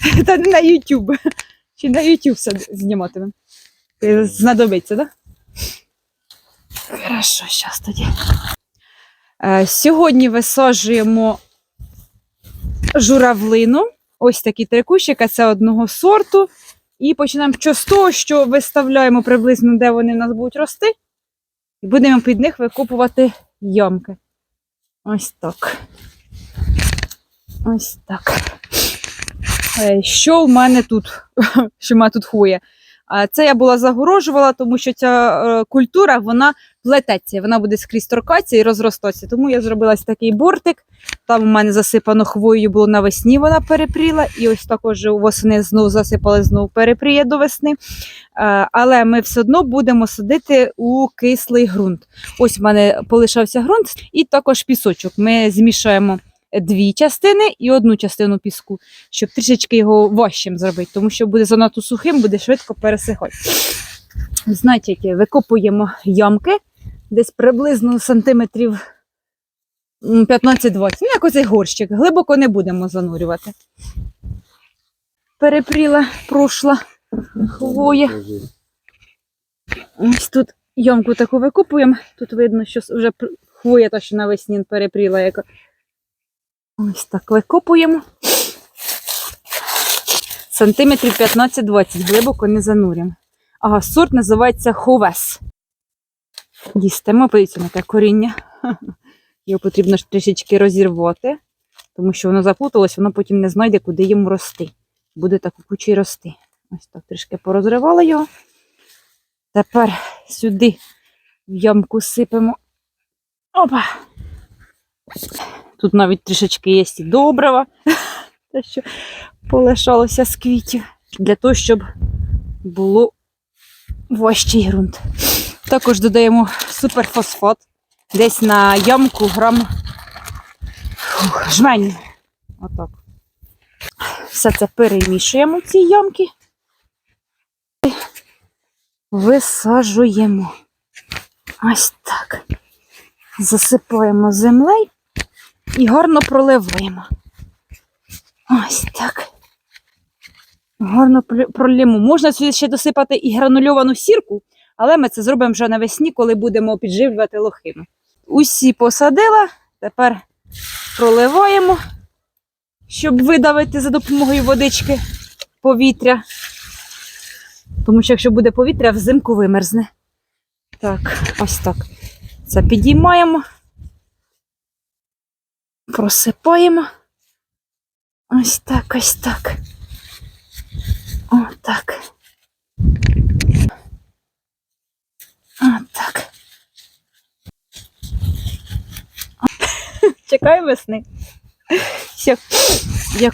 Та не на YouTube. Чи на YouTube все зніматимемо. Е, Знадобиться, так? Да? Хорошо, зараз тоді. Е, Сьогодні висаджуємо журавлину. Ось такі три кущика, це одного сорту. І починаємо з того, що виставляємо приблизно, де вони в нас будуть рости. І будемо під них викопувати ямки. Ось так. Ось так. Е, Що в мене тут? Що в мене тут хвоя? Це я була загорожувала, тому що ця е, культура вона плететься, вона буде скрізь торкатися і розростатися. Тому я зробила такий бортик. Там у мене засипано хвоєю було навесні, вона перепріла, і ось також восени знову засипали, знову перепріє до весни. Е, Але ми все одно будемо садити у кислий ґрунт. Ось в мене полишався ґрунт, і також пісочок. Ми змішаємо дві частини і одну частину піску, щоб трішечки його важчим зробити, тому що буде занадто сухим, буде швидко пересихати. Значить, викопуємо ямки десь приблизно сантиметрів 15-20. Ну, як оцей горщик. Глибоко не будемо занурювати. Перепріла, пройшла хвоя. Ось тут ямку таку викопуємо. Тут видно, що вже хвоя та, що навесні перепріла. Яка. Ось так викопуємо. Сантиметрів 15-20, глибоко не занурюємо. Ага, сорт називається ховес. Дістаємо, подивіться на те коріння. Його потрібно трішечки розірвати, тому що воно запуталось, воно потім не знайде, куди йому рости. Буде так у кучі рости. Ось так трішки порозривали його. Тепер сюди в ямку сипемо. Опа! Тут навіть трішечки є і добрива, те, що полишалося з квітів, для того, щоб було важчий ґрунт. Також додаємо суперфосфат. Десь на ямку грам фух, жменю. Отак. Все це перемішуємо в ці ямки. Висаджуємо. Ось так. Засипаємо землею і гарно проливаємо. Ось так. Гарно пр- пролємо. Можна сюди ще досипати і гранульовану сірку, але ми це зробимо вже навесні, коли будемо підживлювати лохину. Усі посадила, тепер проливаємо, щоб видавити за допомогою водички повітря. Тому що якщо буде повітря, взимку вимерзне. Так, ось так. Це підіймаємо, просипаємо. Ось так, ось так. Отак. Отак. Чекаю весни. Все. Дякую.